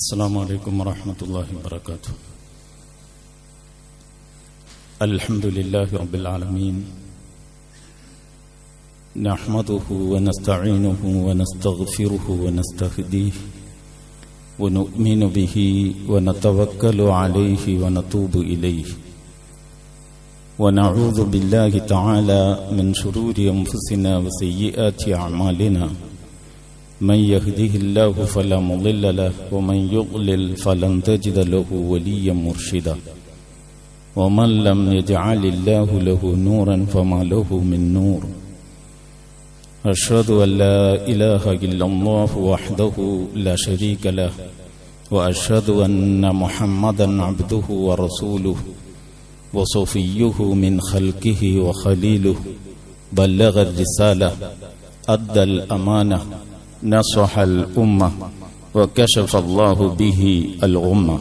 السلام عليكم ورحمة الله وبركاته. الحمد لله رب العالمين. نحمده ونستعينه ونستغفره ونستهديه ونؤمن به ونتوكل عليه ونتوب إليه. ونعوذ بالله تعالى من شرور أنفسنا وسيئات أعمالنا. من يهده الله فلا مضل له ومن يضلل فلن تجد له وليا مرشدا. ومن لم يجعل الله له نورا فما له من نور. أشهد أن لا إله إلا الله وحده لا شريك له وأشهد أن محمدا عبده ورسوله وصفيه من خلقه وخليله بلغ الرسالة أدى الأمانة نصح الأمة وكشف الله به الغمة.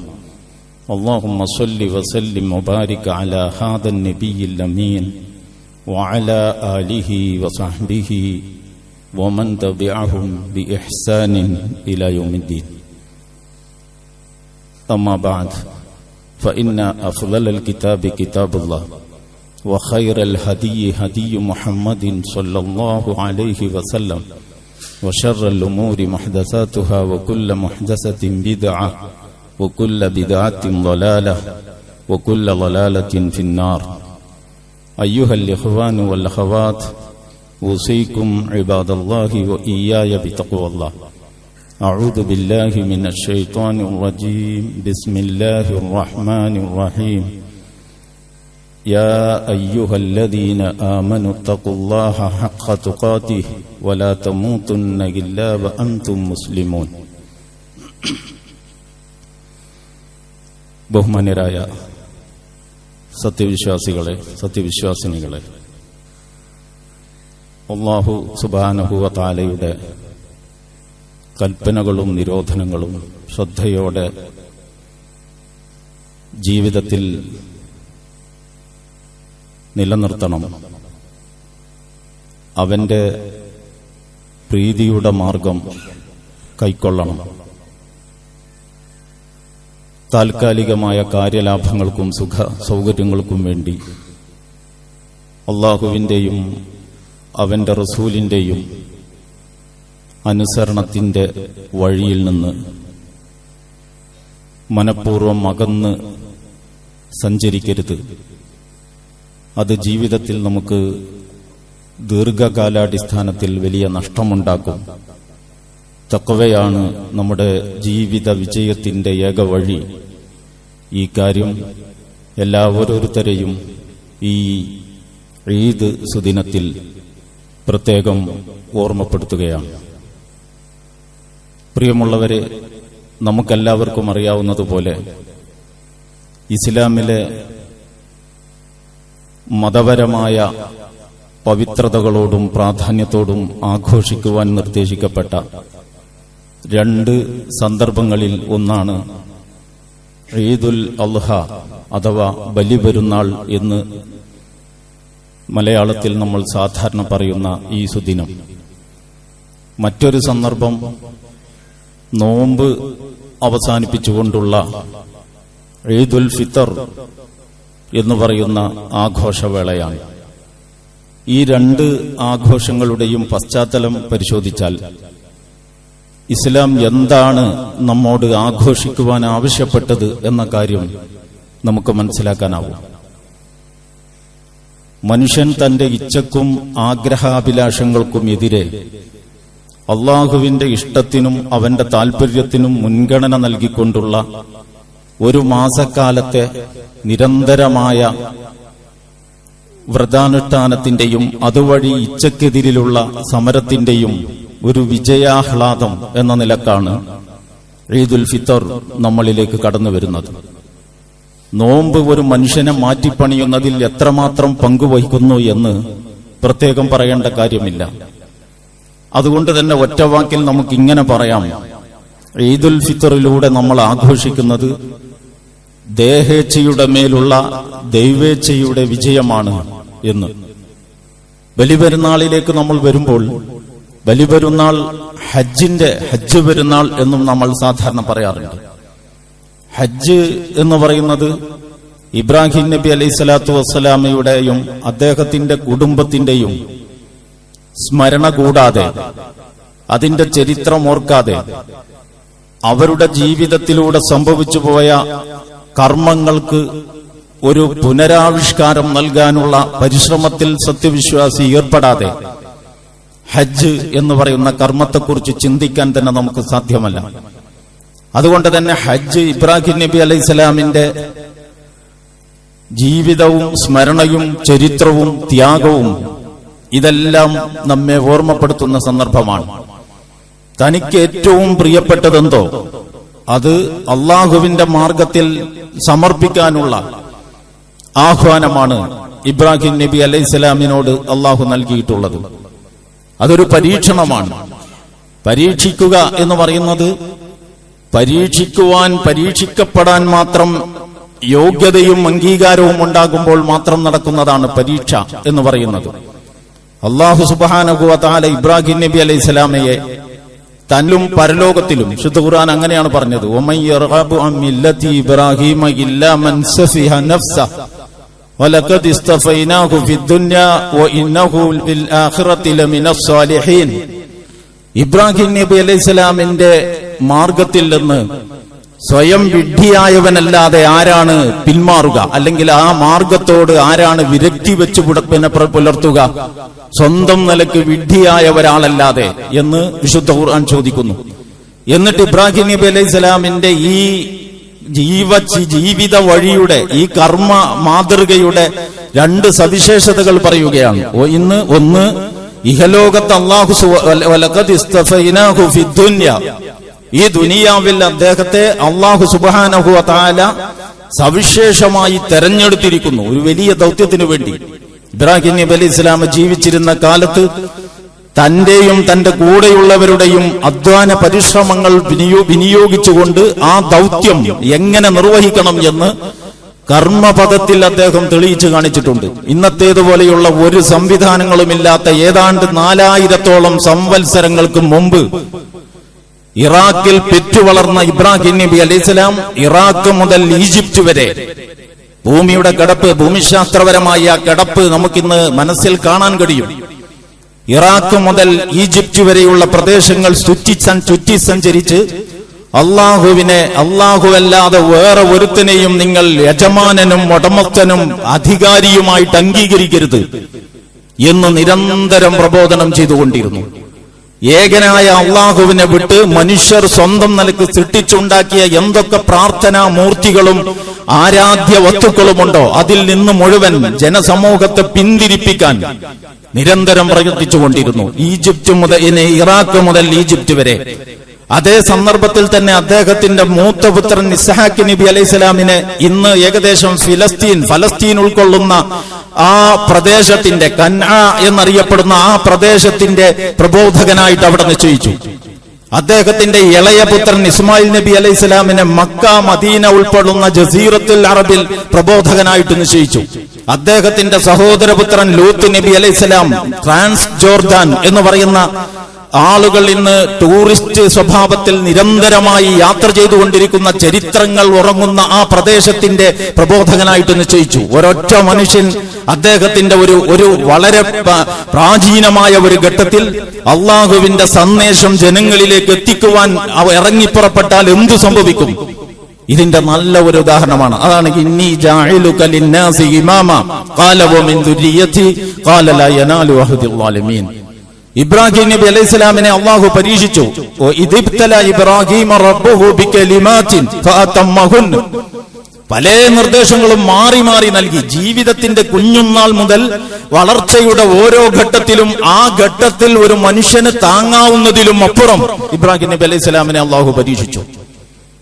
اللهم صل وسلم وبارك على هذا النبي الأمين وعلى آله وصحبه ومن تبعهم بإحسان إلى يوم الدين. أما بعد فإن أفضل الكتاب كتاب الله وخير الهدي هدي محمد صلى الله عليه وسلم. وشر الأمور محدثاتها وكل محدثة بدعة وكل بدعة ضلالة وكل ضلالة في النار. أيها الإخوان والأخوات أوصيكم عباد الله وإياي بتقوى الله. أعوذ بالله من الشيطان الرجيم. بسم الله الرحمن الرحيم. يا أيها الذين آمنوا اتقوا الله حق تقاته ولا تموتن إلا وأنتم مسلمون ബഹുമാന്യരായ സത്യവിശ്വാസികളെ സത്യവിശ്വാസിനികളെ അള്ളാഹു സുബാനഹുവ താലയുടെ കൽപ്പനകളും നിരോധനങ്ങളും ശ്രദ്ധയോടെ ജീവിതത്തിൽ നിലനിർത്തണം. അവന്റെ പ്രീതിയുടെ മാർഗം കൈക്കൊള്ളണം. താൽക്കാലികമായ കാര്യലാഭങ്ങൾക്കും സുഖ സൗകര്യങ്ങൾക്കും വേണ്ടി അള്ളാഹുവിന്റെയും അവന്റെ റസൂലിന്റെയും അനുസരണത്തിന്റെ വഴിയിൽ നിന്ന് മനഃപൂർവം അകന്ന് സഞ്ചരിക്കരുത്. അത് ജീവിതത്തിൽ നമുക്ക് ദീർഘകാലാടിസ്ഥാനത്തിൽ വലിയ നഷ്ടമുണ്ടാക്കും. തക്കവയാണ് നമ്മുടെ ജീവിത വിജയത്തിന്റെ ഏക വഴി. ഈ കാര്യം എല്ലാ ഓരോരുത്തരെയും ഈ ഈദ് സുദിനത്തിൽ പ്രത്യേകം ഓർമ്മപ്പെടുത്തുകയാണ്. പ്രിയമുള്ളവരെ നമുക്കെല്ലാവർക്കും അറിയാവുന്നതുപോലെ ഇസ്ലാമിലെ മതപരമായ പവിത്രതകളോടും പ്രാധാന്യത്തോടും ആഘോഷിക്കുവാൻ നിർദ്ദേശിക്കപ്പെട്ട രണ്ട് സന്ദർഭങ്ങളിൽ ഒന്നാണ് ഈദുൽ അൽഹ അഥവാ ബലിപെരുന്നാൾ എന്ന് മലയാളത്തിൽ നമ്മൾ സാധാരണ പറയുന്ന ഈ സുദിനം മറ്റൊരു സന്ദർഭം നോമ്പ് അവസാനിപ്പിച്ചുകൊണ്ടുള്ള ഈദുൽ ഫിത്തർ എന്ന് പറയുന്ന ആഘോഷവേളയാണ്. ഈ രണ്ട് ആഘോഷങ്ങളുടെയും പശ്ചാത്തലം പരിശോധിച്ചാൽ ഇസ്ലാം എന്താണ് നമ്മോട് ആഘോഷിക്കുവാൻ ആവശ്യപ്പെട്ടത് എന്ന കാര്യം നമുക്ക് മനസ്സിലാക്കാനാവും. മനുഷ്യൻ തന്റെ ഇച്ഛക്കും ആഗ്രഹാഭിലാഷങ്ങൾക്കും എതിരെ അള്ളാഹുവിന്റെ ഇഷ്ടത്തിനും അവന്റെ താൽപര്യത്തിനും മുൻഗണന നൽകിക്കൊണ്ടുള്ള മാസക്കാലത്തെ നിരന്തരമായ വ്രതാനുഷ്ഠാനത്തിന്റെയും അതുവഴി ഇച്ഛക്കെതിരിലുള്ള സമരത്തിന്റെയും ഒരു വിജയാഹ്ലാദം എന്ന നിലക്കാണ് ഈദുൽ ഫിത്തർ നമ്മളിലേക്ക് കടന്നു വരുന്നത്. നോമ്പ് ഒരു മനുഷ്യനെ മാറ്റിപ്പണിയുന്നതിൽ എത്രമാത്രം പങ്കുവഹിക്കുന്നു എന്ന് പ്രത്യേകം പറയേണ്ട കാര്യമില്ല. അതുകൊണ്ട് തന്നെ ഒറ്റവാക്കിൽ നമുക്ക് ഇങ്ങനെ പറയാം. ഈദുൽ ഫിത്തറിലൂടെ നമ്മൾ ആഘോഷിക്കുന്നത് ദേഹേച്ഛയുടെ മേലുള്ള ദൈവേച്ഛയുടെ വിജയമാണ് എന്ന്. ബലിപെരുന്നാളിലേക്ക് നമ്മൾ വരുമ്പോൾ ബലിപെരുന്നാൾ ഹജ്ജിന്റെ ഹജ്ജ് പെരുന്നാൾ എന്നും നമ്മൾ സാധാരണ പറയാറുണ്ട്. ഹജ്ജ് എന്ന് പറയുന്നത് ഇബ്രാഹിം നബി അലൈഹി സ്വലാത്തു വസ്സലാമയുടെയും അദ്ദേഹത്തിന്റെ കുടുംബത്തിന്റെയും സ്മരണ കൂടാതെ അതിന്റെ ചരിത്രം ഓർക്കാതെ അവരുടെ ജീവിതത്തിലൂടെ സംഭവിച്ചു പോയ കർമ്മങ്ങൾക്ക് ഒരു പുനരാവിഷ്കാരം നൽകാനുള്ള പരിശ്രമത്തിൽ സത്യവിശ്വാസി ഏർപ്പെടാതെ ഹജ്ജ് എന്ന് പറയുന്ന കർമ്മത്തെക്കുറിച്ച് ചിന്തിക്കാൻ തന്നെ നമുക്ക് സാധ്യമല്ല. അതുകൊണ്ട് തന്നെ ഹജ്ജ് ഇബ്രാഹിം നബി അലൈഹി സ്വലാമിന്റെ ജീവിതവും സ്മരണയും ചരിത്രവും ത്യാഗവും ഇതെല്ലാം നമ്മെ ഓർമ്മപ്പെടുത്തുന്ന സന്ദർഭമാണ്. തനിക്ക് ഏറ്റവും പ്രിയപ്പെട്ടതെന്തോ? അത് അള്ളാഹുവിന്റെ മാർഗത്തിൽ സമർപ്പിക്കാനുള്ള ആഹ്വാനമാണ് ഇബ്രാഹിം നബി അലൈഹി സ്വലാമിനോട് അള്ളാഹു നൽകിയിട്ടുള്ളത്. അതൊരു പരീക്ഷണമാണ്. പരീക്ഷിക്കുക എന്ന് പറയുന്നത് പരീക്ഷിക്കുവാൻ പരീക്ഷിക്കപ്പെടാൻ മാത്രം യോഗ്യതയും അംഗീകാരവും ഉണ്ടാകുമ്പോൾ മാത്രം നടക്കുന്നതാണ് പരീക്ഷ എന്ന് പറയുന്നത്. അള്ളാഹു സുബാനകുവ താല ഇബ്രാഹിം നബി അലൈഹി സ്വലാമയെ തന്നിലും പരലോകത്തിലും ശുദ്ധ ഖുർആൻ അങ്ങനെയാണ് പറഞ്ഞത്. ഇബ്രാഹിം നബി അലൈഹി സ്വലാമിന്റെ മാർഗത്തിൽ നിന്ന് സ്വയം വിഡ്ഢിയായവനല്ലാതെ ആരാണ് പിന്മാറുക? അല്ലെങ്കിൽ ആ മാർഗത്തോട് ആരാണ് വിരക്തി വെച്ച് പിന്നെ പുലർത്തുക? സ്വന്തം നിലയ്ക്ക് വിഡ്ഢിയായ ഒരാളല്ലാതെ എന്ന് വിശുദ്ധ ഖുർആൻ ചോദിക്കുന്നു. എന്നിട്ട് ഇബ്രാഹിം നബി അലൈഹി സ്വലാമിന്റെ ഈ ജീവ ജീവിത വഴിയുടെ ഈ കർമ്മ മാതൃകയുടെ രണ്ട് സവിശേഷതകൾ പറയുകയാണ്. ഇന്ന് ഒന്ന് ഇഹലോകത്ത് അള്ളാഹു ഈ ദുനിയാവിൽ അദ്ദേഹത്തെ അള്ളാഹു സുബാനഹു താല സവിശേഷമായി തെരഞ്ഞെടുത്തിരിക്കുന്നു. ഒരു വലിയ ദൗത്യത്തിനു വേണ്ടി. ഇബ്രാഹിം നബി അലി ഇസ്ലാം ജീവിച്ചിരുന്ന കാലത്ത് തന്റെയും തന്റെ കൂടെയുള്ളവരുടെയും അധ്വാന പരിശ്രമങ്ങൾ വിനിയോ വിനിയോഗിച്ചുകൊണ്ട് ആ ദൗത്യം എങ്ങനെ നിർവഹിക്കണം എന്ന് കർമ്മപഥത്തിൽ അദ്ദേഹം തെളിയിച്ചു കാണിച്ചിട്ടുണ്ട്. ഇന്നത്തേതുപോലെയുള്ള ഒരു സംവിധാനങ്ങളുമില്ലാത്ത ഏതാണ്ട് നാലായിരത്തോളം സംവത്സരങ്ങൾക്ക് മുമ്പ് ഇറാഖിൽ പെറ്റുവളർന്ന ഇബ്രാഹിം നബി അലൈഹിസ്ലാം ഇറാഖ് മുതൽ ഈജിപ്റ്റ് വരെ. ഭൂമിയുടെ കിടപ്പ് ഭൂമിശാസ്ത്രപരമായ ആ കിടപ്പ് നമുക്കിന്ന് മനസ്സിൽ കാണാൻ കഴിയും. ഇറാഖ് മുതൽ ഈജിപ്റ്റ് വരെയുള്ള പ്രദേശങ്ങൾ ചുറ്റി ചുറ്റി സഞ്ചരിച്ച് അള്ളാഹുവിനെ അല്ലാതെ വേറെ ഒരുത്തനെയും നിങ്ങൾ യജമാനനും ഉടമസ്ഥനും അധികാരിയുമായിട്ട് അംഗീകരിക്കരുത് എന്ന് നിരന്തരം പ്രബോധനം ചെയ്തുകൊണ്ടിരുന്നു. ഏകനായ അള്ളാഹുവിനെ വിട്ട് മനുഷ്യർ സ്വന്തം നിലയ്ക്ക് സൃഷ്ടിച്ചുണ്ടാക്കിയ എന്തൊക്കെ പ്രാർത്ഥനാ മൂർത്തികളും ആരാധ്യ വസ്തുക്കളുമുണ്ടോ അതിൽ നിന്ന് മുഴുവൻ ജനസമൂഹത്തെ പിന്തിരിപ്പിക്കാൻ നിരന്തരം പ്രയത്നിച്ചുകൊണ്ടിരുന്നു ഈജിപ്റ്റ് മുതൽ ഇറാഖ് മുതൽ ഈജിപ്ത് വരെ. അതേ സന്ദർഭത്തിൽ തന്നെ അദ്ദേഹത്തിന്റെ മൂത്തപുത്രൻ ഇസ്ഹാഖ് നബി അലൈഹി സ്വലാമിനെ ഇന്ന് ഏകദേശം ഫിലസ്തീൻ ഫലസ്തീൻ ഉൾക്കൊള്ളുന്ന ആ പ്രദേശത്തിന്റെ കൻആ എന്നറിയപ്പെടുന്ന ആ പ്രദേശത്തിന്റെ പ്രബോധകനായിട്ട് അവിടെ നിശ്ചയിച്ചു. അദ്ദേഹത്തിന്റെ ഇളയ പുത്രൻ ഇസ്മായിൽ നബി അലൈഹി സ്വലാമിനെ മക്ക മദീന ഉൾപ്പെടുന്ന ജസീറത്തുൽ അറബിൽ പ്രബോധകനായിട്ട് നിശ്ചയിച്ചു. അദ്ദേഹത്തിന്റെ സഹോദരപുത്രൻ ലൂത്ത് നബി അലൈഹി സ്വലാം ട്രാൻസ് ജോർദാൻ എന്ന് പറയുന്ന ആളുകൾ ഇന്ന് ടൂറിസ്റ്റ് സ്വഭാവത്തിൽ നിരന്തരമായി യാത്ര ചെയ്തുകൊണ്ടിരിക്കുന്ന ചരിത്രങ്ങൾ ഉറങ്ങുന്ന ആ പ്രദേശത്തിന്റെ പ്രബോധകനായിട്ട് നിശ്ചയിച്ചു ഒരൊറ്റ മനുഷ്യൻ അദ്ദേഹത്തിന്റെ ഒരു ഒരു വളരെ പ്രാചീനമായ ഒരു ഘട്ടത്തിൽ അള്ളാഹുവിന്റെ സന്ദേശം ജനങ്ങളിലേക്ക് എത്തിക്കുവാൻ ഇറങ്ങിപ്പുറപ്പെട്ടാൽ എന്തു സംഭവിക്കും? ഇതിന്റെ നല്ല ഒരു ഉദാഹരണമാണ്. അതാണ് ഇന്നി ഇമാമ. ഖാല ദുരിയതി ഖാല ഇബ്രാഹിം നബി അലൈഹി സ്വലാമിനെ അള്ളാഹു പരീക്ഷിച്ചു. പല നിർദ്ദേശങ്ങളും മാറി മാറി നൽകി. ജീവിതത്തിന്റെ കുഞ്ഞുനാൾ മുതൽ വളർച്ചയുടെ ഓരോ ഘട്ടത്തിലും ആ ഘട്ടത്തിൽ ഒരു മനുഷ്യന് താങ്ങാവുന്നതിലും അപ്പുറം ഇബ്രാഹിം നബി അലൈഹി സ്വലാമിനെ അള്ളാഹു പരീക്ഷിച്ചു.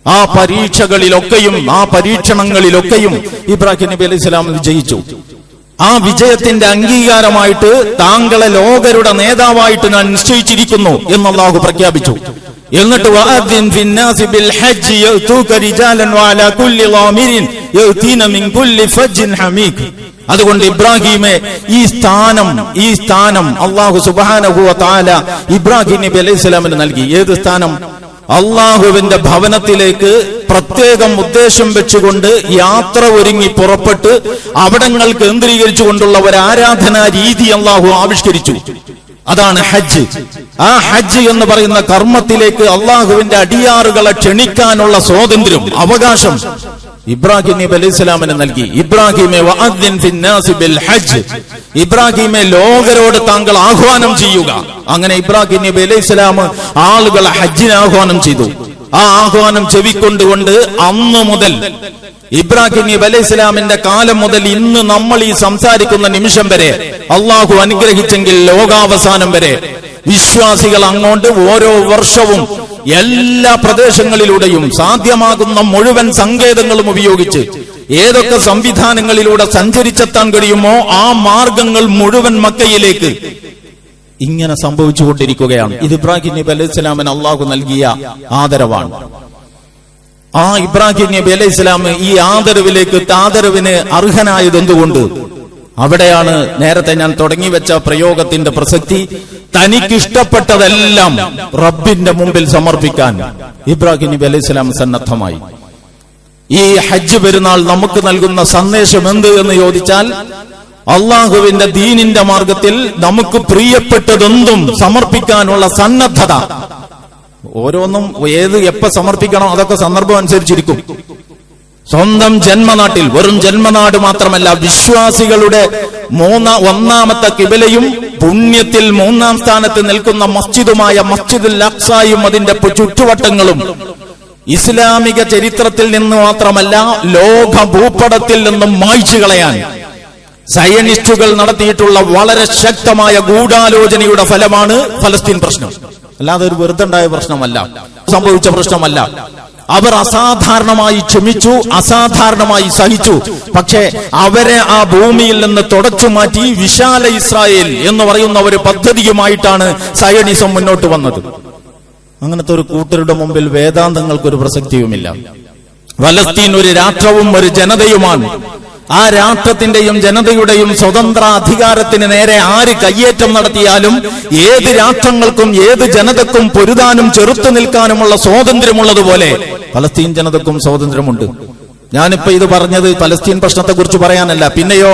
ആ പരീക്ഷകളിലൊക്കെയും ആ പരീക്ഷണങ്ങളിലൊക്കെയും ഇബ്രാഹിം നബി അലൈഹി വിജയിച്ചു ആ വിജയത്തിന്റെ അംഗീകാരമായിട്ട് താങ്കളെ ലോകരുടെ നേതാവായിട്ട് ഞാൻ നിശ്ചയിച്ചിരിക്കുന്നു എന്ന് അള്ളാഹു പ്രഖ്യാപിച്ചു. എന്നിട്ട് അതുകൊണ്ട് ഇബ്രാഹിമെ ഈ സ്ഥാനം ഈ സ്ഥാനം അള്ളാഹു താല ഇബ്രാഹിം നബി അലൈഹി സ്വലാമിന് നൽകി. ഏത് സ്ഥാനം? അള്ളാഹുവിന്റെ ഭവനത്തിലേക്ക് പ്രത്യേകം ഉദ്ദേശം വെച്ചുകൊണ്ട് യാത്ര ഒരുങ്ങി പുറപ്പെട്ട് അവിടങ്ങൾ കേന്ദ്രീകരിച്ചുകൊണ്ടുള്ള ഒരു ആരാധനാ രീതി അള്ളാഹു ആവിഷ്കരിച്ചു. അതാണ് ഹജ്ജ്. ആ ഹജ്ജ് എന്ന് പറയുന്ന കർമ്മത്തിലേക്ക് അള്ളാഹുവിന്റെ അടിയാറുകളെ ക്ഷണിക്കാനുള്ള സ്വാതന്ത്ര്യം അവകാശം. ഇബ്രാഹിം നബി അലൈഹി സ്വലാമിന് നൽകി ഇബ്രാഹിമെ ഹജ്ജ്. ഇബ്രാഹിമെ ലോകരോട് താങ്കൾ ആഹ്വാനം ചെയ്യുക. അങ്ങനെ ഇബ്രാഹിം നബി അലൈഹി സ്വലാം ആളുകളെ ഹജ്ജിന് ആഹ്വാനം ചെയ്തു. ആ ആഹ്വാനം ചെവിക്കൊണ്ടുകൊണ്ട് അന്ന് മുതൽ ഇബ്രാഹിം നബി അലൈഹി ഇസ്ലാമിന്റെ കാലം മുതൽ ഇന്ന് നമ്മൾ ഈ സംസാരിക്കുന്ന നിമിഷം വരെ അള്ളാഹു അനുഗ്രഹിച്ചെങ്കിൽ ലോകാവസാനം വരെ വിശ്വാസികൾ അങ്ങോട്ട് ഓരോ വർഷവും എല്ലാ പ്രദേശങ്ങളിലൂടെയും സാധ്യമാകുന്ന മുഴുവൻ സങ്കേതങ്ങളും ഉപയോഗിച്ച് ഏതൊക്കെ സംവിധാനങ്ങളിലൂടെ സഞ്ചരിച്ചെത്താൻ കഴിയുമോ ആ മാർഗങ്ങൾ മുഴുവൻ മക്കയിലേക്ക് ഇങ്ങനെ സംഭവിച്ചുകൊണ്ടിരിക്കുകയാണ്. ഇത് ഇബ്രാഹിം നബി അലൈഹി സ്വലാമിന് അള്ളാഹു നൽകിയ ആദരവാണ്. ആ ഇബ്രാഹിം നബി അലൈഹി സ്വലാം ഈ ആദരവിലേക്ക് ആദരവിന് അർഹനായത് എന്തുകൊണ്ട് അവിടെയാണ് നേരത്തെ ഞാൻ തുടങ്ങി വെച്ച പ്രയോഗത്തിന്റെ പ്രസക്തി. തനിക്കിഷ്ടപ്പെട്ടതെല്ലാം റബ്ബിന്റെ മുമ്പിൽ സമർപ്പിക്കാൻ ഇബ്രാഹിം നബി അലൈഹി സ്വലാം സന്നദ്ധമായി. ഈ ഹജ്ജ് പെരുന്നാൾ നമുക്ക് നൽകുന്ന സന്ദേശം എന്ത് എന്ന് ചോദിച്ചാൽ അള്ളാഹുവിന്റെ ദീനിന്റെ മാർഗത്തിൽ നമുക്ക് പ്രിയപ്പെട്ടതെന്തും സമർപ്പിക്കാനുള്ള സന്നദ്ധത. ഓരോന്നും ഏത് എപ്പ സമർപ്പിക്കണം അതൊക്കെ സന്ദർഭം അനുസരിച്ചിരിക്കും. സ്വന്തം ജന്മനാട്ടിൽ വെറും ജന്മനാട് മാത്രമല്ല വിശ്വാസികളുടെ മൂന്ന ഒന്നാമത്തെ കിബിലയും പുണ്യത്തിൽ മൂന്നാം സ്ഥാനത്ത് നിൽക്കുന്ന മസ്ജിദുമായ മസ്ജിദുൽ അക്സായും അതിന്റെ ചുറ്റുവട്ടങ്ങളും ഇസ്ലാമിക ചരിത്രത്തിൽ നിന്ന് മാത്രമല്ല ലോക ഭൂപടത്തിൽ നിന്നും മായ്ച്ചു കളയാൻ സയനിസ്റ്റുകൾ നടത്തിയിട്ടുള്ള വളരെ ശക്തമായ ഗൂഢാലോചനയുടെ ഫലമാണ് ഫലസ്തീൻ പ്രശ്നം. അല്ലാതെ ഒരു വെറുതെ പ്രശ്നമല്ല സംഭവിച്ച പ്രശ്നമല്ല. അവർ അസാധാരണമായി ക്ഷമിച്ചു അസാധാരണമായി സഹിച്ചു. പക്ഷേ അവരെ ആ ഭൂമിയിൽ നിന്ന് തുടച്ചു മാറ്റി വിശാല ഇസ്രായേൽ എന്ന് പറയുന്ന ഒരു പദ്ധതിയുമായിട്ടാണ് സയണിസം മുന്നോട്ട് വന്നത്. അങ്ങനത്തെ ഒരു കൂട്ടരുടെ മുമ്പിൽ വേദാന്തങ്ങൾക്കൊരു പ്രസക്തിയുമില്ല. ഫലസ്തീൻ ഒരു രാഷ്ട്രവും ഒരു ജനതയുമാണ്. ആ രാഷ്ട്രത്തിന്റെയും ജനതയുടെയും സ്വതന്ത്ര അധികാരത്തിന് നേരെ ആര് കയ്യേറ്റം നടത്തിയാലും ഏത് രാഷ്ട്രങ്ങൾക്കും ഏത് ജനതക്കും പൊരുതാനും ചെറുത്തു നിൽക്കാനുമുള്ള സ്വാതന്ത്ര്യമുള്ളതുപോലെ പലസ്തീൻ ജനതക്കും സ്വാതന്ത്ര്യമുണ്ട്. ഞാനിപ്പോ ഇത് പറഞ്ഞത് പലസ്തീൻ പ്രശ്നത്തെ കുറിച്ച് പറയാനല്ല. പിന്നെയോ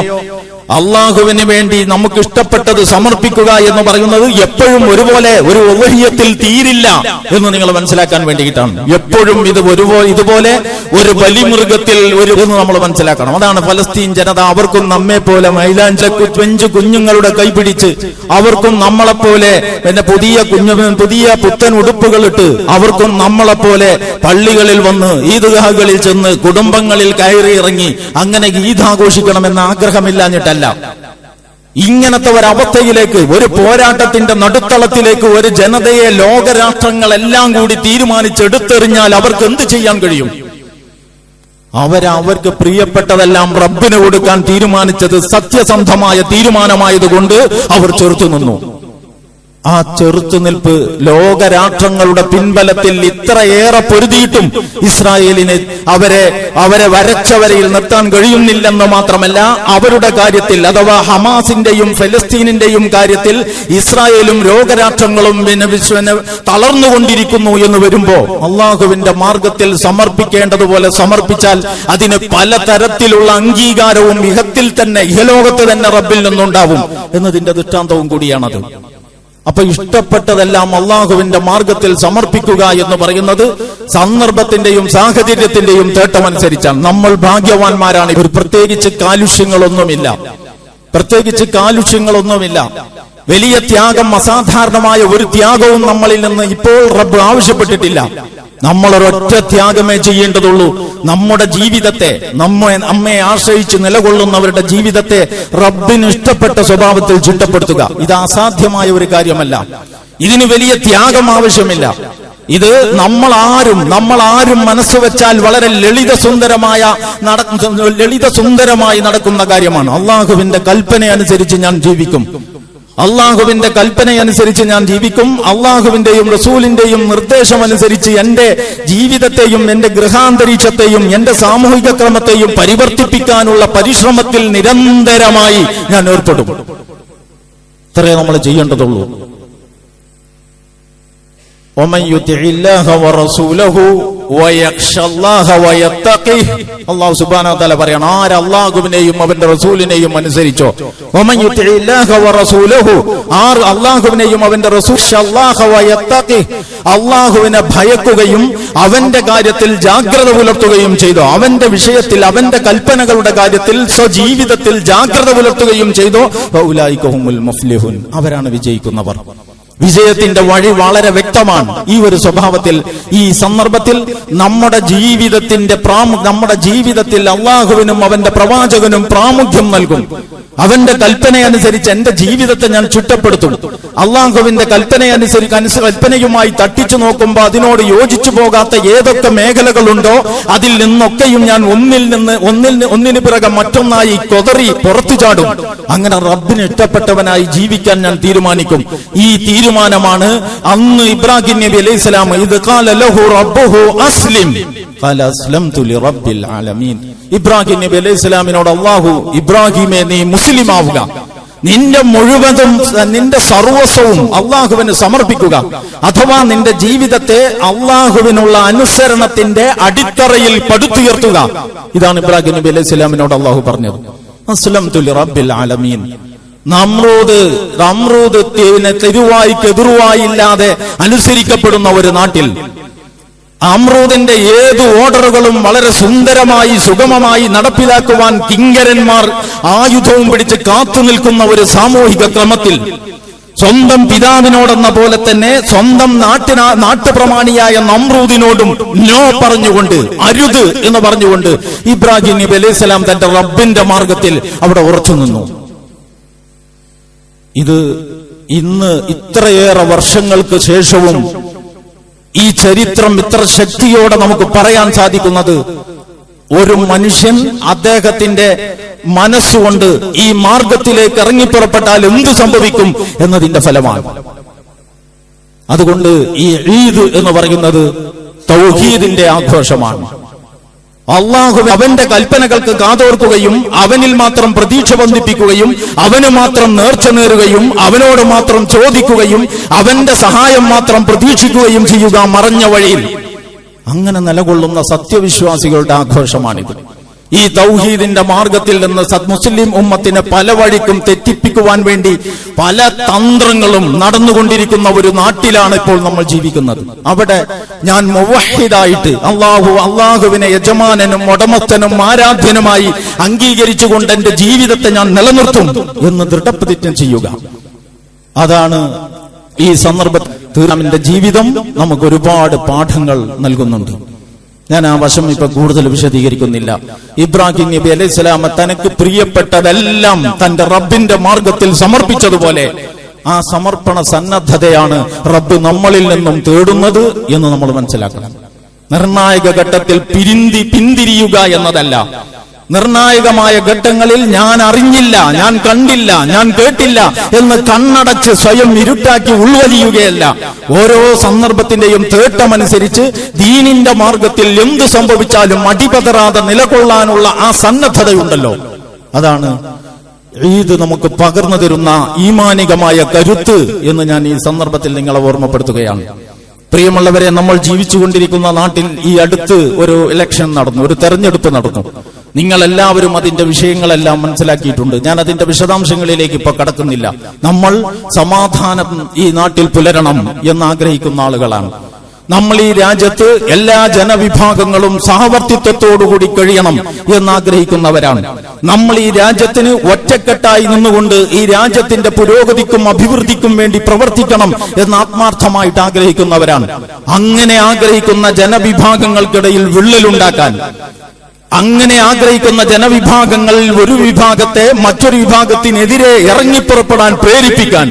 അള്ളാഹുവിന് വേണ്ടി നമുക്ക് ഇഷ്ടപ്പെട്ടത് സമർപ്പിക്കുക എന്ന് പറയുന്നത് എപ്പോഴും ഒരുപോലെ ഒരു ഒവഹിയത്തിൽ തീരില്ല എന്ന് നിങ്ങൾ മനസ്സിലാക്കാൻ വേണ്ടിയിട്ടാണ്. എപ്പോഴും ഇത് ഒരുപോലെ ഇതുപോലെ ഒരു ബലിമൃഗത്തിൽ ഒരു നമ്മൾ മനസ്സിലാക്കണം. അതാണ് ഫലസ്തീൻ ജനത അവർക്കും നമ്മെ പോലെ മൈലാഞ്ച പെഞ്ചു കുഞ്ഞുങ്ങളുടെ കൈപിടിച്ച് അവർക്കും നമ്മളെപ്പോലെ പിന്നെ പുതിയ കുഞ്ഞു പുതിയ പുത്തൻ ഉടുപ്പുകൾ ഇട്ട് അവർക്കും നമ്മളെപ്പോലെ പള്ളികളിൽ വന്ന് ഈദ്ഗാഹുകളിൽ ചെന്ന് കുടുംബങ്ങളിൽ കയറി ഇറങ്ങി അങ്ങനെ ഈദ് ആഘോഷിക്കണമെന്ന ആഗ്രഹമില്ലാഞ്ഞിട്ടല്ല. ഇങ്ങനത്തെ ഒരു അവസ്ഥയിലേക്ക് ഒരു പോരാട്ടത്തിന്റെ നടുത്തളത്തിലേക്ക് ഒരു ജനതയെ ലോകരാഷ്ട്രങ്ങളെല്ലാം കൂടി തീരുമാനിച്ചെടുത്തെറിഞ്ഞാൽ അവർക്ക് എന്ത് ചെയ്യാൻ കഴിയും? അവരവർക്ക് പ്രിയപ്പെട്ടതെല്ലാം റബ്ബിന് കൊടുക്കാൻ തീരുമാനിച്ചത് സത്യസന്ധമായ തീരുമാനമായതുകൊണ്ട് അവർ ചെറുത്തു നിന്നു. ആ ചെറുത്തുനിൽപ്പ് ലോകരാഷ്ട്രങ്ങളുടെ പിൻബലത്തിൽ ഇത്രയേറെ പൊരുതിയിട്ടും ഇസ്രായേലിനെ അവരെ അവരെ വരച്ചവരയിൽ നിർത്താൻ കഴിയുന്നില്ലെന്ന് മാത്രമല്ല അവരുടെ കാര്യത്തിൽ അഥവാ ഹമാസിന്റെയും ഫലസ്തീനിന്റെയും കാര്യത്തിൽ ഇസ്രായേലും ലോകരാഷ്ട്രങ്ങളും പിന്നെ വിശ്വനെ തളർന്നുകൊണ്ടിരിക്കുന്നു എന്ന് വരുമ്പോ അള്ളാഹുവിന്റെ മാർഗത്തിൽ സമർപ്പിക്കേണ്ടതുപോലെ സമർപ്പിച്ചാൽ അതിന് പല തരത്തിലുള്ള അംഗീകാരവും ഇഹത്തിൽ തന്നെ ഇഹലോകത്ത് തന്നെ റബ്ബിൽ നിന്നുണ്ടാവും എന്നതിന്റെ ദൃഷ്ടാന്തവും കൂടിയാണത്. അപ്പൊ ഇഷ്ടപ്പെട്ടതെല്ലാം അള്ളാഹുവിന്റെ മാർഗത്തിൽ സമർപ്പിക്കുക എന്ന് പറയുന്നത് സന്ദർഭത്തിന്റെയും സാഹചര്യത്തിന്റെയും തേട്ടമനുസരിച്ചാണ്. നമ്മൾ ഭാഗ്യവാന്മാരാണ്. ഇവർ പ്രത്യേകിച്ച് കാലുഷ്യങ്ങളൊന്നുമില്ല. പ്രത്യേകിച്ച് കാലുഷ്യങ്ങളൊന്നുമില്ല. വലിയ ത്യാഗം അസാധാരണമായ ഒരു ത്യാഗവും നമ്മളിൽ നിന്ന് ഇപ്പോൾ റബ്ബ് ആവശ്യപ്പെട്ടിട്ടില്ല. നമ്മൾ ഒരൊറ്റ ത്യാഗമേ ചെയ്യേണ്ടതുള്ളൂ. നമ്മുടെ ജീവിതത്തെ നമ്മെ അമ്മയെ ആശ്രയിച്ച് നിലകൊള്ളുന്നവരുടെ ജീവിതത്തെ റബ്ബിന് ഇഷ്ടപ്പെട്ട സ്വഭാവത്തിൽ ചിട്ടപ്പെടുത്തുക. ഇത് അസാധ്യമായ ഒരു കാര്യമല്ല. ഇതിന് വലിയ ത്യാഗം ആവശ്യമില്ല. ഇത് നമ്മൾ ആരും നമ്മൾ ആരും മനസ്സ് വെച്ചാൽ വളരെ ലളിത സുന്ദരമായ നട- ലളിത സുന്ദരമായി നടക്കുന്ന കാര്യമാണ്. അള്ളാഹുവിന്റെ കൽപ്പന അനുസരിച്ച് ഞാൻ ജീവിക്കും. അള്ളാഹുവിന്റെ കൽപ്പനയനുസരിച്ച് ഞാൻ ജീവിക്കും. അള്ളാഹുവിന്റെയും റസൂലിന്റെയും നിർദ്ദേശം അനുസരിച്ച് എന്റെ ജീവിതത്തെയും എന്റെ ഗൃഹാന്തരീക്ഷത്തെയും എന്റെ സാമൂഹിക ക്രമത്തെയും പരിവർത്തിപ്പിക്കാനുള്ള പരിശ്രമത്തിൽ നിരന്തരമായി ഞാൻ ഏർപ്പെടും. ഇത്രയേ നമ്മൾ ചെയ്യേണ്ടതുള്ളൂ. അവന്റെ റസൂലിനെയും അനുസരിച്ചോ? അവന്റെ അള്ളാഹുവിനെ ഭയക്കുകയും അവന്റെ കാര്യത്തിൽ ജാഗ്രത പുലർത്തുകയും ചെയ്തു? അവന്റെ വിഷയത്തിൽ അവന്റെ കൽപ്പനകളുടെ കാര്യത്തിൽ സ്വജീവിതത്തിൽ ജാഗ്രത പുലർത്തുകയും ചെയ്തു? അവരാണ് വിജയിക്കുന്നവർ. വിജയത്തിന്റെ വഴി വളരെ വ്യക്തമാണ്. ഈ ഒരു സ്വഭാവത്തിൽ ഈ സന്ദർഭത്തിൽ നമ്മുടെ ജീവിതത്തിന്റെ നമ്മുടെ ജീവിതത്തിൽ അള്ളാഹുവിനും അവന്റെ പ്രവാചകനും പ്രാമുഖ്യം നൽകും. അവന്റെ കൽപ്പനയനുസരിച്ച് എന്റെ ജീവിതത്തെ ഞാൻ ചുറ്റപ്പെടുത്തും. അള്ളാഹുവിന്റെ കൽപ്പനയനുസരിച്ച് കൽപ്പനയുമായി തട്ടിച്ചു നോക്കുമ്പോൾ അതിനോട് യോജിച്ചു പോകാത്ത ഏതൊക്കെ മേഖലകളുണ്ടോ അതിൽ നിന്നൊക്കെയും ഞാൻ ഒന്നിൽ നിന്ന് ഒന്നിൽ ഒന്നിന് പിറകെ മറ്റൊന്നായി കൊതറി പുറത്തു ചാടും. അങ്ങനെ റബ്ബിന് ഇഷ്ടപ്പെട്ടവനായി ജീവിക്കാൻ ഞാൻ തീരുമാനിക്കും. ഈ തീരുമാനമാണ്. അന്ന് ഇബ്രാഹിം നബി അലൈഹി സ്വലാം ഇത് ഇബ്രാഹിം നബി അലൈഹി അള്ളാഹു ഇബ്രാഹിമെ നീ മുസ്ലിം ആവുക നിന്റെ മുഴുവതും നിന്റെ സർവസ്വവും അള്ളാഹുവിന് സമർപ്പിക്കുക. അഥവാ നിന്റെ ജീവിതത്തെ അള്ളാഹുവിനുള്ള അനുസരണത്തിന്റെ അടിത്തറയിൽ പടുത്തുയർത്തുക. ഇതാണ് ഇബ്രാഹിം നബി അലൈഹി സ്വലാമിനോട് അള്ളാഹു പറഞ്ഞത്. അസ്ലം തുലി റബ്ബിൽ ആലമീൻ നമ്രൂദ് നമ്രൂദ് തെ- തെരുവായിക്ക് എതിർവായില്ലാതെ അനുസരിക്കപ്പെടുന്ന ഒരു നാട്ടിൽ അമ്രൂദിന്റെ ഏത് ഓർഡറുകളും വളരെ സുന്ദരമായി സുഗമമായി നടപ്പിലാക്കുവാൻ കിങ്കരന്മാർ ആയുധവും പിടിച്ച് കാത്തു നിൽക്കുന്ന ഒരു സാമൂഹിക ക്രമത്തിൽ സ്വന്തം പിതാവിനോടെന്ന പോലെ തന്നെ സ്വന്തം നാട്ടിന നാട്ടുപ്രമാണിയായ നമ്രൂദിനോടും നോ പറഞ്ഞുകൊണ്ട് അരുത് എന്ന് പറഞ്ഞുകൊണ്ട് ഇബ്രാഹിം നബി അലൈഹി തന്റെ റബ്ബിന്റെ മാർഗത്തിൽ അവിടെ ഉറച്ചു നിന്നു. ഇത് ഇന്ന് ഇത്രയേറെ വർഷങ്ങൾക്ക് ശേഷവും ഈ ചരിത്രം ഇത്ര ശക്തിയോടെ നമുക്ക് പറയാൻ സാധിക്കുന്നത് ഒരു മനുഷ്യൻ അദ്ദേഹത്തിന്റെ മനസ്സുകൊണ്ട് ഈ മാർഗത്തിലേക്ക് ഇറങ്ങിപ്പുറപ്പെട്ടാൽ എന്ത് സംഭവിക്കും എന്നതിന്റെ ഫലമാണ്. അതുകൊണ്ട് ഈ ഈദ് എന്ന് പറയുന്നത് തൗഹീദിന്റെ ആഘോഷമാണ്. അള്ളാഹു അവന്റെ കൽപ്പനകൾക്ക് കാതോർക്കുകയും അവനിൽ മാത്രം പ്രതീക്ഷ ബന്ധിപ്പിക്കുകയും അവന് മാത്രം നേർച്ച നേറുകയും അവനോട് മാത്രം ചോദിക്കുകയും അവന്റെ സഹായം മാത്രം പ്രതീക്ഷിക്കുകയും ചെയ്യുക മറഞ്ഞ വഴിയിൽ. അങ്ങനെ നിലകൊള്ളുന്ന സത്യവിശ്വാസികളുടെ ആഘോഷമാണിത്. ഈ തൗഹീദിന്റെ മാർഗത്തിൽ നിന്ന് സദ്മുസ്ലിം ഉമ്മത്തിനെ പല വഴിക്കും തെറ്റിപ്പിക്കുവാൻ വേണ്ടി പല തന്ത്രങ്ങളും നടന്നുകൊണ്ടിരിക്കുന്ന ഒരു നാട്ടിലാണ് ഇപ്പോൾ നമ്മൾ ജീവിക്കുന്നത്. അവിടെ ഞാൻ മുവഹിദായിട്ട് അള്ളാഹു അള്ളാഹുവിനെ യജമാനനും ഉടമസ്ഥനും ആരാധ്യനുമായി അംഗീകരിച്ചുകൊണ്ട് എന്റെ ജീവിതത്തെ ഞാൻ നിലനിർത്തും എന്ന് ദൃഢപ്രതിജ്ഞ ചെയ്യുക. അതാണ് ഈ സന്ദർഭത്തിൽ തീർച്ചയായും ജീവിതം. നമുക്ക് ഒരുപാട് പാഠങ്ങൾ നൽകുന്നുണ്ട്. ഞാൻ ആ വശം ഇപ്പൊ കൂടുതൽ വിശദീകരിക്കുന്നില്ല. ഇബ്രാഹിം നബി അലൈഹി സ്വലാമ തനക്ക് പ്രിയപ്പെട്ടതെല്ലാം തന്റെ റബ്ബിന്റെ മാർഗത്തിൽ സമർപ്പിച്ചതുപോലെ ആ സമർപ്പണ സന്നദ്ധതയാണ് റബ്ബ് നമ്മളിൽ നിന്നും തേടുന്നത് എന്ന് നമ്മൾ മനസ്സിലാക്കണം. നിർണായക ഘട്ടത്തിൽ പിരിന്തി പിന്തിരിയുക എന്നതല്ല. നിർണായകമായ ഘട്ടങ്ങളിൽ ഞാൻ അറിഞ്ഞില്ല ഞാൻ കണ്ടില്ല ഞാൻ കേട്ടില്ല എന്ന് കണ്ണടച്ച് സ്വയം ഇരുട്ടാക്കി ഉൾവലിയുകയല്ല. ഓരോ സന്ദർഭത്തിന്റെയും തേട്ടമനുസരിച്ച് ദീനിന്റെ മാർഗത്തിൽ എന്ത് സംഭവിച്ചാലും അടിപതറാതെ നിലകൊള്ളാനുള്ള ആ സന്നദ്ധതയുണ്ടല്ലോ. അതാണ് ഈദ് നമുക്ക് പകർന്നു തരുന്ന ഈമാനികമായ കരുത്ത് എന്ന് ഞാൻ ഈ സന്ദർഭത്തിൽ നിങ്ങളെ ഓർമ്മപ്പെടുത്തുകയാണ്. പ്രിയമുള്ളവരെ നമ്മൾ ജീവിച്ചുകൊണ്ടിരിക്കുന്ന നാട്ടിൽ ഈ അടുത്ത് ഒരു ഇലക്ഷൻ നടന്നു ഒരു തെരഞ്ഞെടുപ്പ് നടന്നു. നിങ്ങൾ എല്ലാവരും അതിന്റെ വിഷയങ്ങളെല്ലാം മനസ്സിലാക്കിയിട്ടുണ്ട്. ഞാൻ അതിന്റെ വിശദാംശങ്ങളിലേക്ക് ഇപ്പൊ കടക്കുന്നില്ല. നമ്മൾ സമാധാനം ഈ നാട്ടിൽ പുലരണം എന്ന് ആഗ്രഹിക്കുന്ന ആളുകളാണ്. നമ്മൾ ഈ രാജ്യത്ത് എല്ലാ ജനവിഭാഗങ്ങളും സഹവർത്തിത്വത്തോടുകൂടി കഴിയണം എന്നാഗ്രഹിക്കുന്നവരാണ്. നമ്മൾ ഈ രാജ്യത്തിന് ഒറ്റക്കെട്ടായി നിന്നുകൊണ്ട് ഈ രാജ്യത്തിന്റെ പുരോഗതിക്കും അഭിവൃദ്ധിക്കും വേണ്ടി പ്രവർത്തിക്കണം എന്ന് ആത്മാർത്ഥമായിട്ട് ആഗ്രഹിക്കുന്നവരാണ്. അങ്ങനെ ആഗ്രഹിക്കുന്ന ജനവിഭാഗങ്ങൾക്കിടയിൽ വിള്ളലുണ്ടാക്കാൻ അങ്ങനെ ആഗ്രഹിക്കുന്ന ജനവിഭാഗങ്ങളിൽ ഒരു വിഭാഗത്തെ മറ്റൊരു വിഭാഗത്തിനെതിരെ ഇറങ്ങിപ്പുറപ്പെടാൻ പ്രേരിപ്പിക്കാൻ.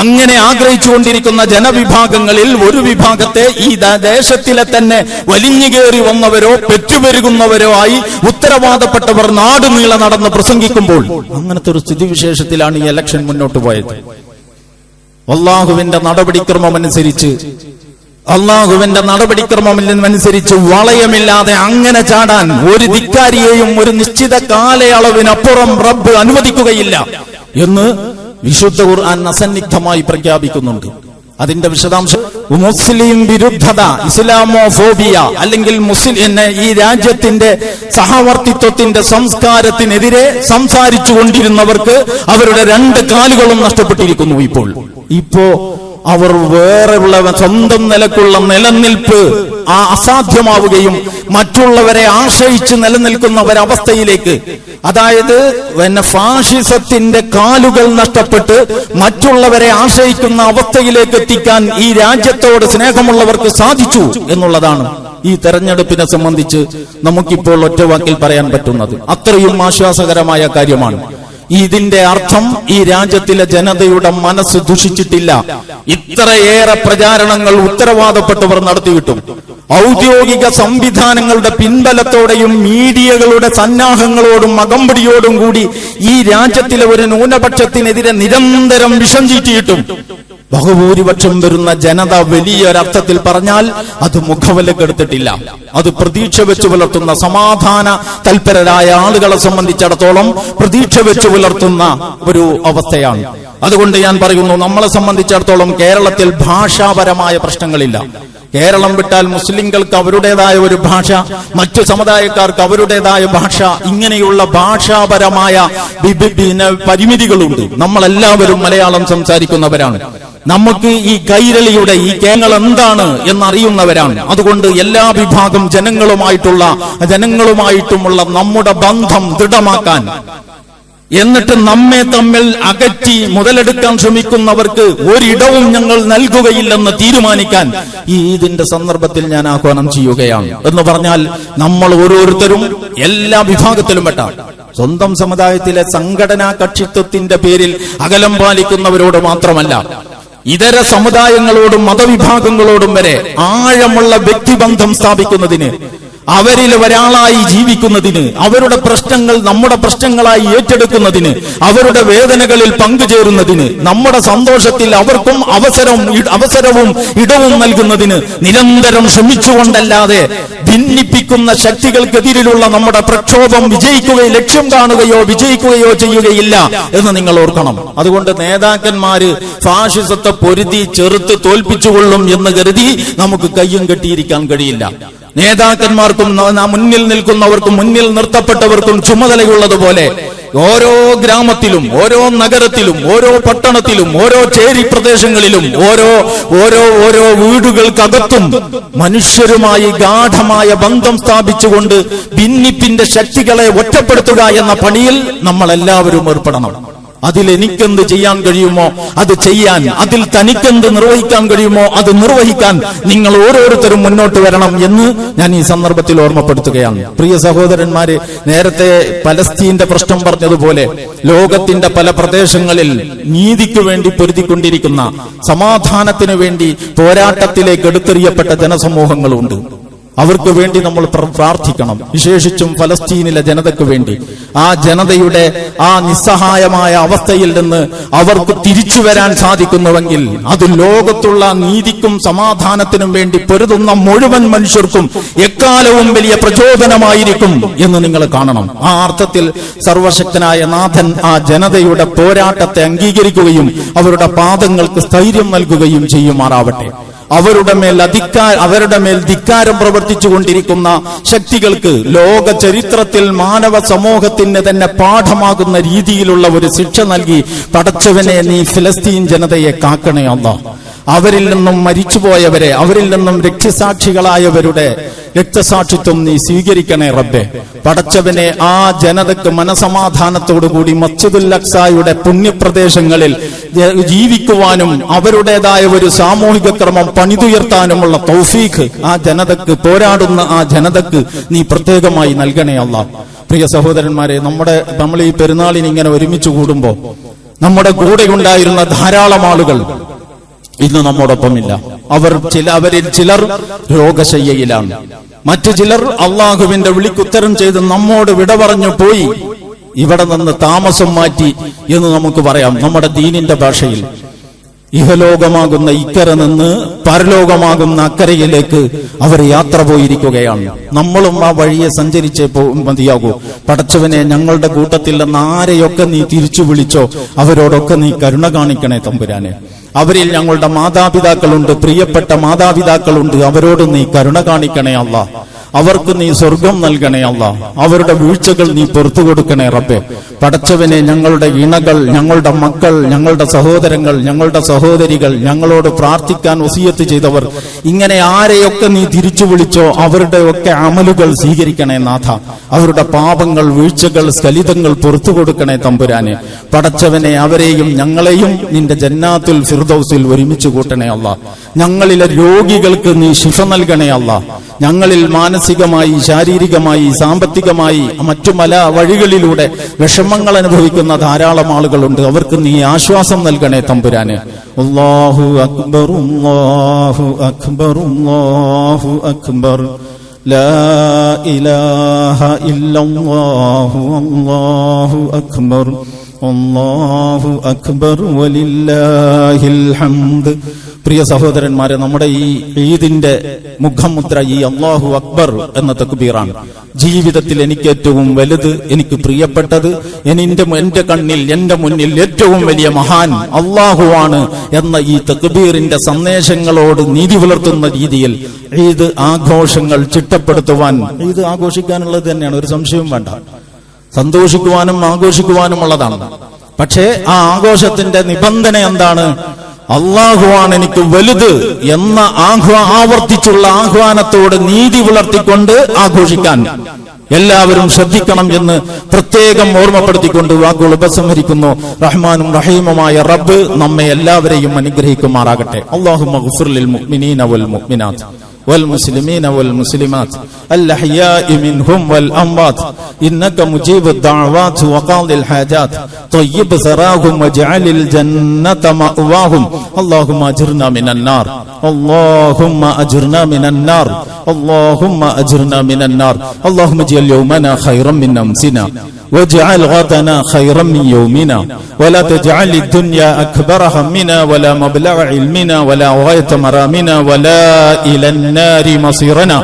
അങ്ങനെ ആഗ്രഹിച്ചുകൊണ്ടിരിക്കുന്ന ജനവിഭാഗങ്ങളിൽ ഒരു വിഭാഗത്തെ ഈ ദേശത്തിലെ തന്നെ വലിഞ്ഞുകേറി വന്നവരോ പെറ്റുപെരുകുന്നവരോ ആയി ഉത്തരവാദപ്പെട്ടവർ നാടുനീളെ നടന്ന് പ്രസംഗിക്കുമ്പോൾ അങ്ങനത്തെ ഒരു സ്ഥിതിവിശേഷത്തിലാണ് ഈ ഇലക്ഷൻ മുന്നോട്ട് പോയത്. അള്ളാഹുവിന്റെ നടപടിക്രമമനുസരിച്ച് അള്ളാഹുവിന്റെ നടപടിക്രമമില്ലെന്നനുസരിച്ച് വളയമില്ലാതെ അങ്ങനെ ചാടാൻ ഒരു ധിക്കാരിയെയും ഒരു നിശ്ചിത കാലയളവിനപ്പുറം റബ്ബ് അനുവദിക്കുകയില്ല എന്ന് വിശുദ്ധ ഖുർആൻ അസന്നിഗ്ധമായി പ്രഖ്യാപിക്കുന്നുണ്ട്. അതിന്റെ വിശദാംശം മുസ്ലിം വിരുദ്ധത ഇസ്ലാമോഫോബിയ അല്ലെങ്കിൽ മുസ്ലിം ഈ രാജ്യത്തിന്റെ സഹവർത്തിത്വത്തിന്റെ സംസ്കാരത്തിനെതിരെ സംസാരിച്ചു കൊണ്ടിരുന്നവർക്ക് അവരുടെ രണ്ട് കാലുകളും നഷ്ടപ്പെട്ടിരിക്കുന്നു ഇപ്പോൾ. ഇപ്പോ അവർ വേറെയുള്ള സ്വന്തം നിലക്കുള്ള നിലനിൽപ്പ് ആ അസാധ്യമാവുകയും മറ്റുള്ളവരെ ആശ്രയിച്ച് നിലനിൽക്കുന്ന ഒരവസ്ഥയിലേക്ക്. അതായത് പിന്നെ ഫാഷിസത്തിന്റെ കാലുകൾ നഷ്ടപ്പെട്ട് മറ്റുള്ളവരെ ആശ്രയിക്കുന്ന അവസ്ഥയിലേക്ക് എത്തിക്കാൻ ഈ രാജ്യത്തോട് സ്നേഹമുള്ളവർക്ക് സാധിച്ചു എന്നുള്ളതാണ് ഈ തെരഞ്ഞെടുപ്പിനെ സംബന്ധിച്ച് നമുക്കിപ്പോൾ ഒറ്റവാക്കിൽ പറയാൻ പറ്റുന്നത്. അത്രയും ആശ്വാസകരമായ കാര്യമാണ്. ഇതിന്റെ അർത്ഥം ഈ രാജ്യത്തിലെ ജനതയുടെ മനസ്സ് ദുഷിച്ചിട്ടില്ല. ഇത്രയേറെ പ്രചാരണങ്ങൾ ഉത്തരവാദപ്പെട്ടവർ നടത്തിയിട്ടും ഔദ്യോഗിക സംവിധാനങ്ങളുടെ പിൻബലത്തോടെയും മീഡിയകളുടെ സന്നാഹങ്ങളോടും അകമ്പടിയോടും കൂടി ഈ രാജ്യത്തിലെ ഒരു ന്യൂനപക്ഷത്തിനെതിരെ നിരന്തരം വിഷം ചീറ്റിയിട്ടും ബഹുഭൂരിപക്ഷം വരുന്ന ജനത വലിയൊരർത്ഥത്തിൽ പറഞ്ഞാൽ അത് മുഖവിലക്കെടുത്തിട്ടില്ല അത് പ്രതീക്ഷ വെച്ച് പുലർത്തുന്ന സമാധാന തൽപരരായ ആളുകളെ സംബന്ധിച്ചിടത്തോളം പ്രതീക്ഷ വെച്ച് പുലർത്തുന്ന ഒരു അവസ്ഥയാണ്. അതുകൊണ്ട് ഞാൻ പറയുന്നു നമ്മളെ സംബന്ധിച്ചിടത്തോളം കേരളത്തിൽ ഭാഷാപരമായ പ്രശ്നങ്ങളില്ല. കേരളം വിട്ടാൽ മുസ്ലിങ്ങൾക്ക് അവരുടേതായ ഒരു ഭാഷ മറ്റു സമുദായക്കാർക്ക് അവരുടേതായ ഭാഷ ഇങ്ങനെയുള്ള ഭാഷാപരമായ പരിമിതികളുണ്ട്. നമ്മളെല്ലാവരും മലയാളം സംസാരിക്കുന്നവരാണ്. നമുക്ക് ഈ കൈരളിയുടെ ഈ കേങ്ങൾ എന്താണ് എന്നറിയുന്നവരാണ്. അതുകൊണ്ട് എല്ലാ വിഭാഗം ജനങ്ങളുമായിട്ടുള്ള ജനങ്ങളുമായിട്ടുമുള്ള നമ്മുടെ ബന്ധം ദൃഢമാക്കാൻ. എന്നിട്ട് നമ്മെ തമ്മിൽ അകറ്റി മുതലെടുക്കാൻ ശ്രമിക്കുന്നവർക്ക് ഒരിടവും ഞങ്ങൾ നൽകുകയില്ലെന്ന് തീരുമാനിക്കാൻ ഈ ഇതിന്റെ സന്ദർഭത്തിൽ ഞാൻ ആഹ്വാനം ചെയ്യുകയാണ്. എന്ന് പറഞ്ഞാൽ നമ്മൾ ഓരോരുത്തരും എല്ലാ വിഭാഗത്തിലും പെട്ട സ്വന്തം സമുദായത്തിലെ സംഘടനാ കക്ഷിത്വത്തിന്റെ പേരിൽ അകലം പാലിക്കുന്നവരോട് മാത്രമല്ല ഇതര സമുദായങ്ങളോടും മതവിഭാഗങ്ങളോടും വരെ ആഴമുള്ള വ്യക്തിബന്ധം സ്ഥാപിക്കുന്നതിന് അവരിൽ ഒരാളായി ജീവിക്കുന്നതിന് അവരുടെ പ്രശ്നങ്ങൾ നമ്മുടെ പ്രശ്നങ്ങളായി ഏറ്റെടുക്കുന്നതിന് അവരുടെ വേദനകളിൽ പങ്കുചേരുന്നതിന് നമ്മുടെ സന്തോഷത്തിൽ അവർക്കും അവസരം അവസരവും ഇടവും നൽകുന്നതിന് നിരന്തരം ശ്രമിച്ചുകൊണ്ടല്ലാതെ ഭിന്നിപ്പിക്കുന്ന ശക്തികൾക്കെതിരിലുള്ള നമ്മുടെ പ്രക്ഷോഭം വിജയിക്കുകയോ ലക്ഷ്യം കാണുകയോ വിജയിക്കുകയോ ചെയ്യുകയില്ല എന്ന് നിങ്ങൾ ഓർക്കണം. അതുകൊണ്ട് നേതാക്കന്മാര് ഫാഷിസത്തെ പൊരുതി ചെറുത്ത് തോൽപ്പിച്ചുകൊള്ളും എന്ന് കരുതി നമുക്ക് കയ്യും കെട്ടിയിരിക്കാൻ കഴിയില്ല. നേതാക്കന്മാർക്കും മുന്നിൽ നിൽക്കുന്നവർക്കും മുന്നിൽ നിർത്തപ്പെട്ടവർക്കും ചുമതലയുള്ളതുപോലെ ഓരോ ഗ്രാമത്തിലും ഓരോ നഗരത്തിലും ഓരോ പട്ടണത്തിലും ഓരോ ചേരി പ്രദേശങ്ങളിലും ഓരോ ഓരോ ഓരോ വീടുകൾക്കകത്തും മനുഷ്യരുമായി ഗാഠമായ ബന്ധം സ്ഥാപിച്ചുകൊണ്ട് ഭിന്നിപ്പിന്റെ ശക്തികളെ ഒറ്റപ്പെടുത്തുക എന്ന പണിയിൽ നമ്മൾ എല്ലാവരും ഏർപ്പെടണം. അതിൽ എനിക്കെന്ത് ചെയ്യാൻ കഴിയുമോ അത് ചെയ്യാൻ അതിൽ തനിക്കെന്ത് നിർവഹിക്കാൻ കഴിയുമോ അത് നിർവഹിക്കാൻ നിങ്ങൾ ഓരോരുത്തരും മുന്നോട്ട് വരണം എന്ന് ഞാൻ ഈ സന്ദർഭത്തിൽ ഓർമ്മപ്പെടുത്തുകയാണ്. പ്രിയ സഹോദരന്മാരെ നേരത്തെ പലസ്തീന്റെ പ്രശ്നം പറഞ്ഞതുപോലെ ലോകത്തിന്റെ പല പ്രദേശങ്ങളിൽ നീതിക്ക് വേണ്ടി പൊരുതിക്കൊണ്ടിരിക്കുന്ന സമാധാനത്തിന് വേണ്ടി പോരാട്ടത്തിലേക്ക് എടുത്തെറിയപ്പെട്ട ജനസമൂഹങ്ങളുണ്ട്. അവർക്ക് വേണ്ടി നമ്മൾ പ്രാർത്ഥിക്കണം. വിശേഷിച്ചും ഫലസ്തീനിലെ ജനതയ്ക്ക് വേണ്ടി. ആ ജനതയുടെ ആ നിസ്സഹായമായ അവസ്ഥയിൽ നിന്ന് അവർക്ക് തിരിച്ചു വരാൻ സാധിക്കുന്നുവെങ്കിൽ അത് ലോകത്തുള്ള നീതിക്കും സമാധാനത്തിനും വേണ്ടി പൊരുതുന്ന മുഴുവൻ മനുഷ്യർക്കും എക്കാലവും വലിയ പ്രചോദനമായിരിക്കും എന്ന് നിങ്ങൾ കാണണം. ആ അർത്ഥത്തിൽ സർവശക്തനായ നാഥൻ ആ ജനതയുടെ പോരാട്ടത്തെ അംഗീകരിക്കുകയും അവരുടെ പാദങ്ങൾക്ക് സ്ഥൈര്യം നൽകുകയും ചെയ്യുമാറാവട്ടെ. അവരുടെ മേൽ അധികാ അവരുടെ മേൽ ധിക്കാരം പ്രവർത്തിച്ചു കൊണ്ടിരിക്കുന്ന ശക്തികൾക്ക് ലോക ചരിത്രത്തിൽ മാനവ സമൂഹത്തിന് തന്നെ പാഠമാകുന്ന രീതിയിലുള്ള ഒരു ശിക്ഷ നൽകി പടച്ചവനെ നീ ഫിലസ്തീൻ ജനതയെ കാക്കണേ അല്ല അവരിൽ നിന്നും മരിച്ചുപോയവരെ അവരിൽ നിന്നും രക്തസാക്ഷികളായവരുടെ രക്തസാക്ഷിത്വം നീ സ്വീകരിക്കണേ റബ്ബെ. പടച്ചവനെ ആ ജനതക്ക് മനസമാധാനത്തോടുകൂടി മസ്ജിദുൽ അക്സായുടെ പുണ്യപ്രദേശങ്ങളിൽ ജീവിക്കുവാനും അവരുടേതായ ഒരു സാമൂഹിക ക്രമം പണിതുയർത്താനുമുള്ള തൗഫീഖ് ആ ജനതക്ക് പോരാടുന്ന ആ ജനതക്ക് നീ പ്രത്യേകമായി നൽകണേ അല്ല. പ്രിയ സഹോദരന്മാരെ നമ്മുടെ നമ്മൾ ഈ പെരുന്നാളിന് ഇങ്ങനെ ഒരുമിച്ച് കൂടുമ്പോൾ നമ്മുടെ കൂടെ ഉണ്ടായിരുന്ന ധാരാളം ആളുകൾ ഇന്ന് നമ്മോടൊപ്പമില്ല. അവർ ചില അവരിൽ ചിലർ രോഗശയ്യയിലാണ്. മറ്റു ചിലർ അള്ളാഹുവിന്റെ വിളിക്കുത്തരം ചെയ്ത് നമ്മോട് വിട പറഞ്ഞു പോയി. ഇവിടെ നിന്ന് താമസം മാറ്റി എന്ന് നമുക്ക് പറയാം. നമ്മുടെ ദീനിന്റെ ഭാഷയിൽ ഇഹലോകമാകുന്ന ഇക്കര നിന്ന് പരലോകമാകുന്ന അക്കരയിലേക്ക് അവർ യാത്ര പോയിരിക്കുകയാണ്. നമ്മളും ആ വഴിയെ സഞ്ചരിച്ചേ പോ മതിയാകൂ. പടച്ചവനെ ഞങ്ങളുടെ കൂട്ടത്തിൽ നിന്ന് ആരെയൊക്കെ നീ തിരിച്ചു വിളിച്ചോ അവരോടൊക്കെ നീ കരുണ കാണിക്കണേ തമ്പുരാനെ. അവരിൽ ഞങ്ങളുടെ മാതാപിതാക്കളുണ്ട് പ്രിയപ്പെട്ട മാതാപിതാക്കളുണ്ട്. അവരോട് നീ കരുണ കാണിക്കണേ അല്ല. അവർക്ക് നീ സ്വർഗം നൽകണേ അല്ല. അവരുടെ വീഴ്ചകൾ നീ പുറത്തു കൊടുക്കണേ റബ്ബെ. പടച്ചവനെ ഞങ്ങളുടെ ഇണകൾ ഞങ്ങളുടെ മക്കൾ ഞങ്ങളുടെ സഹോദരങ്ങൾ ഞങ്ങളുടെ സഹോദരികൾ ഞങ്ങളോട് പ്രാർത്ഥിക്കാൻ ഒസിയത്ത് ചെയ്തവർ ഇങ്ങനെ ആരെയൊക്കെ നീ തിരിച്ചു വിളിച്ചോ അവരുടെ ഒക്കെ അമലുകൾ സ്വീകരിക്കണേ നാഥ. അവരുടെ പാപങ്ങൾ വീഴ്ചകൾ സ്കലിതങ്ങൾ പുറത്തു കൊടുക്കണേ തമ്പുരാനെ. പടച്ചവനെ അവരെയും ഞങ്ങളെയും നിന്റെ ജന്നാത്തുൽ ഫിർദൌസിൽ ഒരുമിച്ച് കൂട്ടണേ അല്ല ഞങ്ങളിലെ രോഗികൾക്ക് നീ ശിഫ നൽകണേ അല്ല ഞങ്ങളിൽ മാനസികമായി ശാരീരികമായി സാമ്പത്തികമായി മറ്റു പല വഴികളിലൂടെ വിഷമങ്ങൾ അനുഭവിക്കുന്ന ധാരാളം ആളുകളുണ്ട് അവർക്ക് നീ ആശ്വാസം നൽകണേ തമ്പുരാന് അല്ലാഹു അക്ബർ അല്ലാഹു അക്ബർ അല്ലാഹു അക്ബർ لا إله إلا الله والله أكبر അള്ളാഹു അക്ബർ വലില്ലാഹിൽ ഹംദ് പ്രിയ സഹോദരന്മാരെ നമ്മുടെ ഈ ഈദിന്റെ മുഖമുദ്ര ഈ അള്ളാഹു അക്ബർ എന്ന തക്ബീറാണ്. ജീവിതത്തിൽ എനിക്ക് ഏറ്റവും വലുത് എനിക്ക് പ്രിയപ്പെട്ടത് എനിന്റെ എന്റെ കണ്ണിൽ എന്റെ മുന്നിൽ ഏറ്റവും വലിയ മഹാൻ അള്ളാഹുവാണ് എന്ന ഈ തക്ബീറിന്റെ സന്ദേശങ്ങളോട് നീതി പുലർത്തുന്ന രീതിയിൽ ഈദ് ആഘോഷങ്ങൾ ചിട്ടപ്പെടുത്തുവാൻ ഈദ് ആഘോഷിക്കാനുള്ളത് തന്നെയാണ്. ഒരു സംശയവും വേണ്ട. സന്തോഷിക്കുവാനും ആഘോഷിക്കുവാനും ഉള്ളതാണ് പക്ഷേ ആ ആഘോഷത്തിന്റെ നിബന്ധന എന്താണ്? അള്ളാഹുവാണ് എനിക്ക് വലുത് എന്ന ആഹ്വാ ആവർത്തിച്ചുള്ള ആഹ്വാനത്തോട് നീതി പുലർത്തിക്കൊണ്ട് ആഘോഷിക്കാൻ. എല്ലാവരും ശ്രദ്ധിക്കണം എന്ന് പ്രത്യേകം ഓർമ്മപ്പെടുത്തിക്കൊണ്ട് വാക്കുകൾ ഉപസംഹരിക്കുന്നു. റഹ്മാനും റഹീമുമായ റബ്ബ് നമ്മെ എല്ലാവരെയും അനുഗ്രഹിക്കുമാറാകട്ടെ. അള്ളാഹു والمسلمين والمسلمات. الأحياء منهم والأموات. إنك مجيب الدعوات وقاضي الحاجات. طيب ثراهم واجعل الجنة مأواهم. اللهم أجرنا من النار. اللهم أجرنا من النار. اللهم أجرنا من النار. اللهم اجعل يومنا خيرا من أمسنا. واجعل غدنا خيرا من يومنا ولا تجعل الدنيا أكبر همنا ولا مبلغ علمنا ولا غاية مرامنا ولا إلى النار مصيرنا.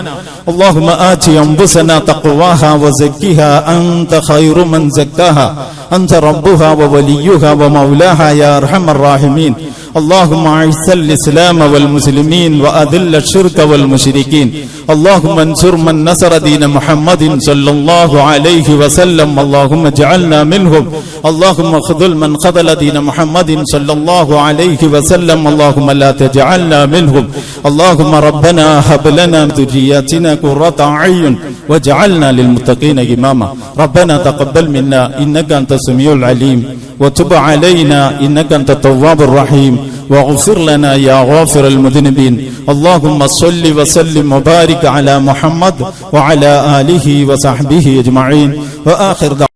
اللهم آت أنفسنا تقواها وزكها أنت خير من زكاها. أنت ربها ووليها ومولاها يا أرحم الراحمين. اللهم اعز الاسلام والمسلمين واذل الشرك والمشركين اللهم انصر من نصر دين محمد صلى الله عليه وسلم اللهم اجعلنا منهم اللهم خذل من خذل دين محمد صلى الله عليه وسلم اللهم لا تجعلنا منهم اللهم ربنا هب لنا من ذرياتنا قرة اعين واجعلنا للمتقين اماما ربنا تقبل منا انك انت السميع العليم وتب علينا انك انت التواب الرحيم واغفر لنا يا غافر المذنبين اللهم صل وسلم وبارك على محمد وعلى اله وصحبه اجمعين واخر دعوانا